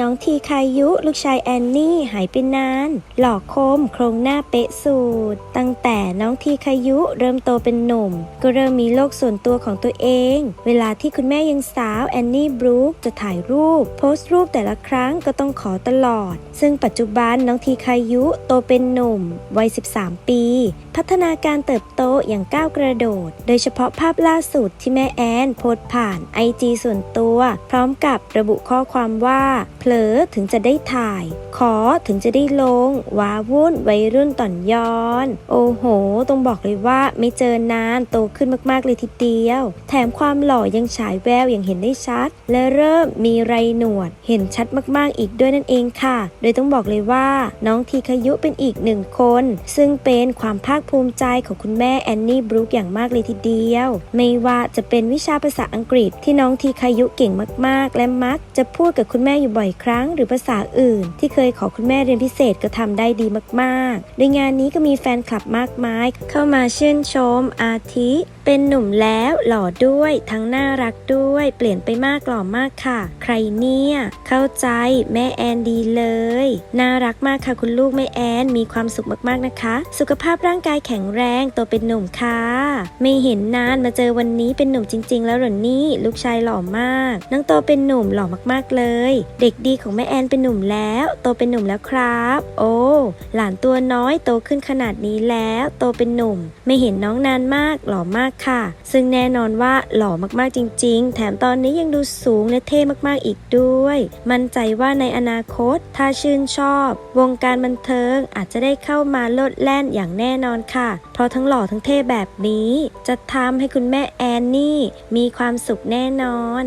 น้องทีคายุ ลูกชายแอนนี่หายไปนาน หล่อคมโครงหน้าเป๊ะสูตร ตั้งแต่น้องทีคายุเริ่มโตเป็นหนุ่ม ก็เริ่มมีโลกส่วนตัวของตัวเอง เวลาที่คุณแม่ยังสาวแอนนี่บรูคจะถ่ายรูป โพสต์รูปแต่ละครั้งก็ต้องขอตลอด ซึ่งปัจจุบันน้องทีคายุโตเป็นหนุ่มวัย 13 ปี พัฒนาการเติบโตอย่างก้าวกระโดด โดยเฉพาะภาพล่าสุดที่แม่แอนโพสต์ผ่านไอจีส่วนตัว พร้อมกับระบุข้อความว่าเผลอถึงจะได้ถ่าย ขอถึงจะได้ลง ว้าวุ่นวัยรุ่นต่อนย้อน โอ้โหต้องบอกเลยว่าไม่เจอนานโตขึ้นมากๆเลยทีเดียว แถมความหล่อยังฉายแววอย่างเห็นได้ชัด และเริ่มมีไรหนวด เห็นชัดมากๆอีกด้วยนั่นเองค่ะ โดยต้องบอกเลยว่า น้องทีคายุเป็นอีกหนึ่งคน ซึ่งเป็นความภาคภูมิใจของคุณแม่แอนนี่บรูคอย่างมากเลยทีเดียว ไม่ว่าจะเป็นวิชาภาษาอังกฤษที่น้องทีคายุเก่งมาก ๆ และมักจะพูดกับคุณแม่อยู่บ่อยครั้งหรือภาษาอื่น ที่เคยขอคุณแม่เรียนพิเศษก็ทำได้ดีมากๆ โดยงานนี้ก็มีแฟนคลับมากมาย เข้ามาชื่นชมอาทิ เป็นหนุ่มแล้วหล่อด้วยทั้งน่ารักด้วย เปลี่ยนไปมากหล่อมากค่ะ ใครเนี่ย เข้าใจแม่แอนดีเลย น่ารักมากค่ะคุณลูกแม่แอนมีความสุขมากๆนะคะ สุขภาพร่างกายแข็งแรงโตเป็นหนุ่มค่ะ ไม่เห็นนานมาเจอวันนี้เป็นหนุ่มจริง ๆ แล้วหรอนี่ลูกชายหล่อมากน้องโตเป็นหนุ่มหล่อมากๆเลย เด็กดีของแม่แอนเป็นหนุ่มแล้วโตเป็นหนุ่มแล้วครับ โอ้หลานตัวน้อยโตขึ้นขนาดนี้แล้ว โตเป็นหนุ่ม ไม่เห็นน้องนานมากหล่อมากค่ะ ซึ่งแน่นอนว่าหล่อมากๆจริง ๆ แถมตอนนี้ยังดูสูงและเท่มากๆอีกด้วย มั่นใจว่าในอนาคต ถ้าชื่นชอบ วงการบันเทิงอาจจะได้เข้ามาโลดแล่นอย่างแน่นอนค่ะ เพราะทั้งหล่อทั้งเท่แบบนี้ จะทำให้คุณแม่แอนนี่ มีความสุขแน่นอน